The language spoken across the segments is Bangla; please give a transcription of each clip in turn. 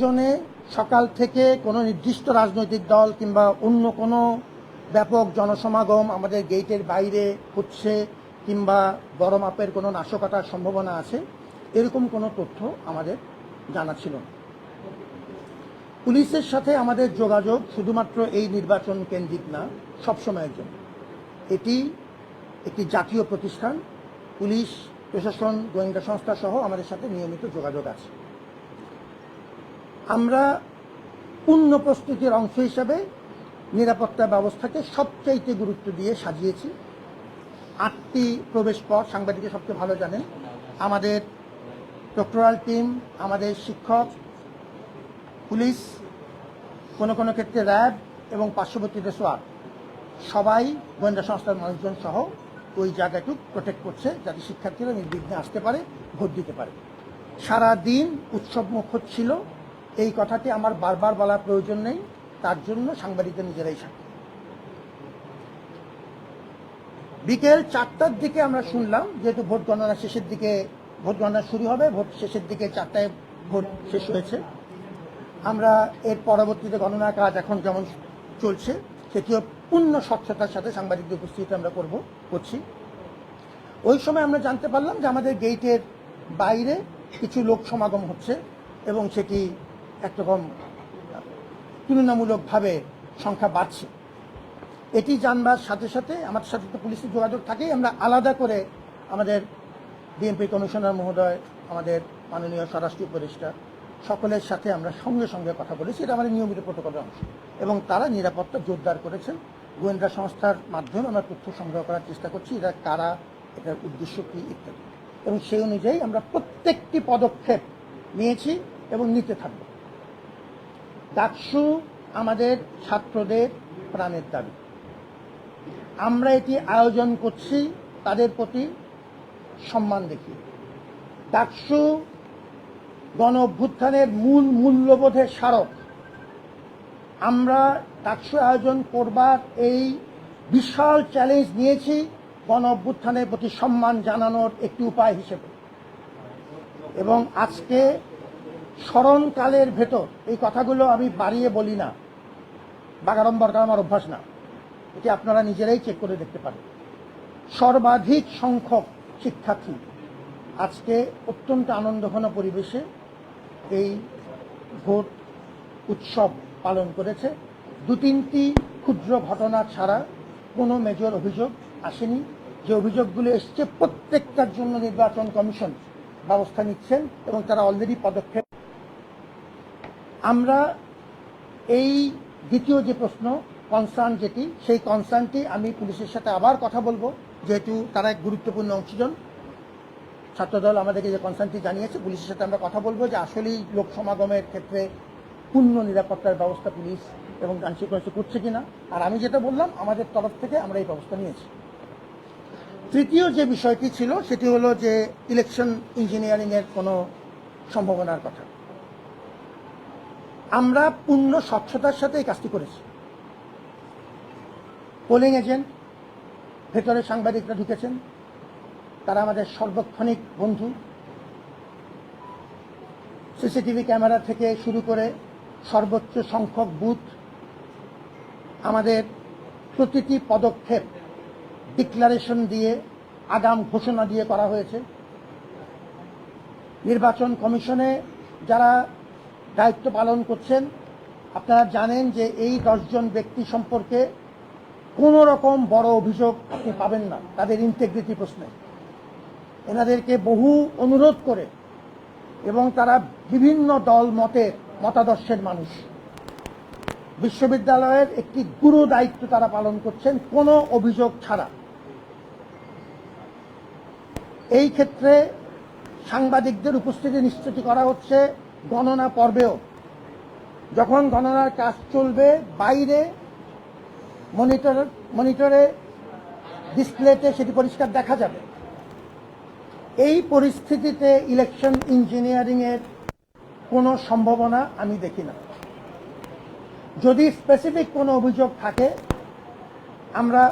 প্রয়োজনে সকাল থেকে কোনো নির্দিষ্ট রাজনৈতিক দল কিংবা অন্য কোনো ব্যাপক জনসমাগম আমাদের গেটের বাইরে হচ্ছে কিংবা বড় মাপের কোনো নাশকতার সম্ভাবনা আছে, এরকম কোনো তথ্য আমাদের জানা ছিল না। পুলিশের সাথে আমাদের যোগাযোগ শুধুমাত্র এই নির্বাচন কেন্দ্রিক না সবসময়ের জন্য। এটি একটি জাতীয় প্রতিষ্ঠান, পুলিশ, প্রশাসন, গোয়েন্দা সংস্থা সহ আমাদের সাথে নিয়মিত যোগাযোগ আছে। আমরা পূর্ণ প্রস্তুতির অংশ হিসাবে নিরাপত্তা ব্যবস্থাকে সবচাইতে গুরুত্ব দিয়ে সাজিয়েছি। আটটি প্রবেশ পথ সাংবাদিকের সবচেয়ে ভালো জানেন, আমাদের ডক্টরাল টিম, আমাদের শিক্ষক, পুলিশ, কোনো কোনো ক্ষেত্রে র্যাব এবং পার্শ্ববর্তী সোয়ার সবাই গোয়েন্দা সংস্থার মানুষজন সহ ওই জায়গাটুক প্রোটেক্ট করছে যাতে শিক্ষার্থীরা নির্বিঘ্নে আসতে পারে, ভোট দিতে পারে। সারা দিন উৎসব মুখর ছিল। এই কথাটি আমার বারবার বলার প্রয়োজন নেই। তার জন্য সাংবাদিকরা নিজেরাই সাক্ষী। বিকেল চারটার দিকে আমরা শুনলাম, যেহেতু ভোট গণনা শেষের দিকে ভোট গণনা শুরু হবে, ভোট শেষের দিকে চারটায় ভোট শেষ হয়েছে। আমরা এর পরবর্তীতে গণনা কাজ এখন যেমন চলছে, সেটিও পূর্ণ স্বচ্ছতার সাথে সাংবাদিকদের উপস্থিতি আমরা করব, করছি। ওই সময় আমরা জানতে পারলাম যে আমাদের গেইটের বাইরে কিছু লোক সমাগম হচ্ছে এবং সেটি একরকম তুলনামূলকভাবে সংখ্যা বাড়ছে। এটি জানবার সাথে সাথে আমাদের সাথে তো পুলিশের যোগাযোগ থাকেই, আমরা আলাদা করে আমাদের বিএনপি কমিশনার মহোদয়, আমাদের মাননীয় স্বরাষ্ট্র উপদেষ্টা, সকলের সাথে আমরা সঙ্গে সঙ্গে কথা বলেছি। এটা আমাদের নিয়মিত প্রোটোকলের অংশ। এবং তারা নিরাপত্তা জোরদার করেছেন। গোয়েন্দা সংস্থার মাধ্যমে আমরা তথ্য সংগ্রহ করার চেষ্টা করছি এটা কারা, এটার উদ্দেশ্য কী ইত্যাদি। এবং সেই অনুযায়ী আমরা প্রত্যেকটি পদক্ষেপ নিয়েছি এবং নিতে থাকব। ডাকসু আমাদের ছাত্রদের প্রাণের দাবি। আমরা এটি আয়োজন করছি তাদের প্রতি সম্মান দেখি ডাকসু গণ অভ্যুত্থানের মূল মূল্যবোধের স্মারক। আমরা ডাকসু আয়োজন করবার এই বিশাল চ্যালেঞ্জ নিয়েছি গণ অভ্যুত্থানের প্রতি সম্মান জানানোর একটি উপায় হিসেবে। এবং আজকে স্মরণকালের ভেতর, এই কথাগুলো আমি বাড়িয়ে বলি না। বাগাড়ম্বর আমার অভ্যাস না। এটি আপনারা নিজেরাই চেক করে দেখতে পারেন। সর্বাধিক সংখ্যক শিক্ষার্থী আজকে অত্যন্ত আনন্দঘন পরিবেশে এই ভোট উৎসব পালন করেছে। দু তিনটি ক্ষুদ্র ঘটনা ছাড়া কোনো মেজর অভিযোগ আসেনি। যে অভিযোগগুলো এসছে, প্রত্যেকটার জন্য নির্বাচন কমিশন ব্যবস্থা নিচ্ছেন এবং তারা অলরেডি পদক্ষেপ আমরা এই দ্বিতীয় যে প্রশ্ন কনসার্ন যেটি, সেই কনসার্নটি আমি পুলিশের সাথে আবার কথা বলব, যেহেতু তারা এক গুরুত্বপূর্ণ অংশীজন। ছাত্রদল আমাদেরকে যে কনসার্নটি জানিয়েছে, পুলিশের সাথে আমরা কথা বলব যে আসলেই লোক সমাগমের ক্ষেত্রে পূর্ণ নিরাপত্তার ব্যবস্থা পুলিশ এবং আইনশৃঙ্খলা করছে কিনা। আর আমি যেটা বললাম, আমাদের তরফ থেকে আমরা এই ব্যবস্থা নিয়েছি। তৃতীয় যে বিষয়টি ছিল, সেটি হলো যে ইলেকশন ইঞ্জিনিয়ারিংয়ের কোনো সম্ভাবনার কথা। আমরা পূর্ণ স্বচ্ছতার সাথে এই কাজটি করেছি। পোলিং এজেন্ট ভেতরে সাংবাদিকরা ঢুকেছেন। তারা আমাদের সর্বক্ষণিক বন্ধু। সিসিটিভি ক্যামেরা থেকে শুরু করে সর্বোচ্চ সংখ্যক বুথ আমাদের প্রতিটি পদক্ষেপ ডিক্লারেশন দিয়ে, আগাম ঘোষণা দিয়ে করা হয়েছে। নির্বাচন কমিশনে যারা দায়িত্ব পালন করছেন। আপনারা জানেন যে এই দশজন ব্যক্তি সম্পর্কে কোনো রকম বড় অভিযোগ আপনি পাবেন না। তাদের ইন্টেগ্রিটি প্রশ্নে। এনাদেরকে বহু অনুরোধ করে এবং তারা বিভিন্ন দল মতের মতাদর্শের মানুষ। বিশ্ববিদ্যালয়ের একটি গুরু দায়িত্ব তারা পালন করছেন কোনো অভিযোগ ছাড়া। এই ক্ষেত্রে সাংবাদিকদের উপস্থিতি নিশ্চিত করা হচ্ছে। গণনা পর্বেও। যখন গণনার কাজ চলবে বাইরে, মনিটর, মনিটরে, ডিসপ্লেতে সেটি পরিষ্কার দেখা যাবে। এই পরিস্থিতিতে ইলেকশন ইঞ্জিনিয়ারিংয়ের কোনো সম্ভাবনা আমি দেখি না। যদি স্পেসিফিক কোনো অভিযোগ থাকে, আমরা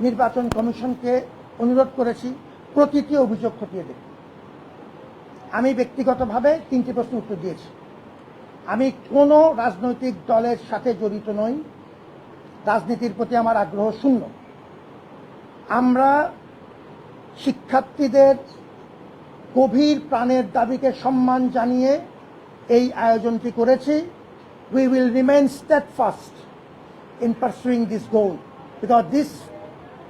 নির্বাচন কমিশনকে অনুরোধ করেছি, প্রতিটি অভিযোগ খতিয়ে দেখি আমি ব্যক্তিগতভাবে তিনটি প্রশ্ন উত্তর দিয়েছি। আমি কোনো রাজনৈতিক দলের সাথে জড়িত নই। রাজনীতির প্রতি আমার আগ্রহ শূন্য। আমরা শিক্ষার্থীদের গভীর প্রাণের দাবিকে সম্মান জানিয়ে এই আয়োজনটি করেছি। We will remain first in pursuing this goal because this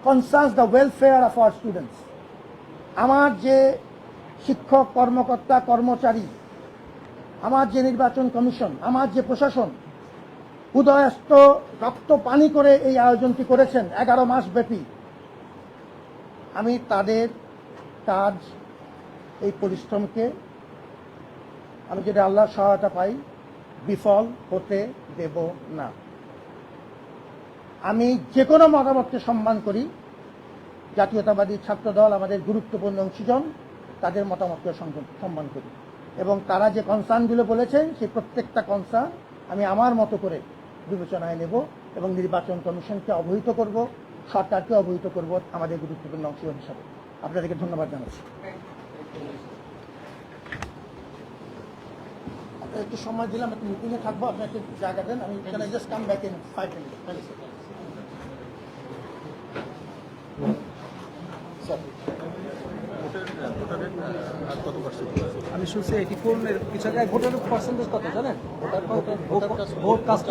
concerns the welfare of our students আমার যে শিক্ষক, কর্মকর্তা, কর্মচারী, আমার যে নির্বাচন কমিশন, আমার যে প্রশাসন, উদয়স্ত রক্ত পানি করে এই আয়োজনটি করেছেন এগারো মাস ব্যাপী। আমি তাদের কাজ, এই পরিশ্রমকে, আমি যদি আল্লাহর সহায়তা পাই, বিফল হতে দেব না। আমি যে কোনো মতামতকে সম্মান করি। জাতীয়তাবাদী ছাত্রদল আমাদের গুরুত্বপূর্ণ অংশীজন। তাদের মতামতকে সম্মান করি। এবং তারা যে কনসার্নগুলো বলেছেন, সেই প্রত্যেকটা কনসার্ন আমি আমার মতো করে বিবেচনায় নেব এবং নির্বাচন কমিশনকে অবহিত করব, সরকারকে অবহিত করব আমাদের গুরুত্বপূর্ণ অংশ হিসাবে। আপনাদেরকে ধন্যবাদ জানাচ্ছি। একটু সময় দিলাম, একটু মিটিংয়ে থাকব, আপনি একটু জায়গা দেন, আমি just come back in five minute আমি শুনছি এইটি ফোর কিছু আগে ভোটার পার্সেন্টেজ কত জানেন? Vote cast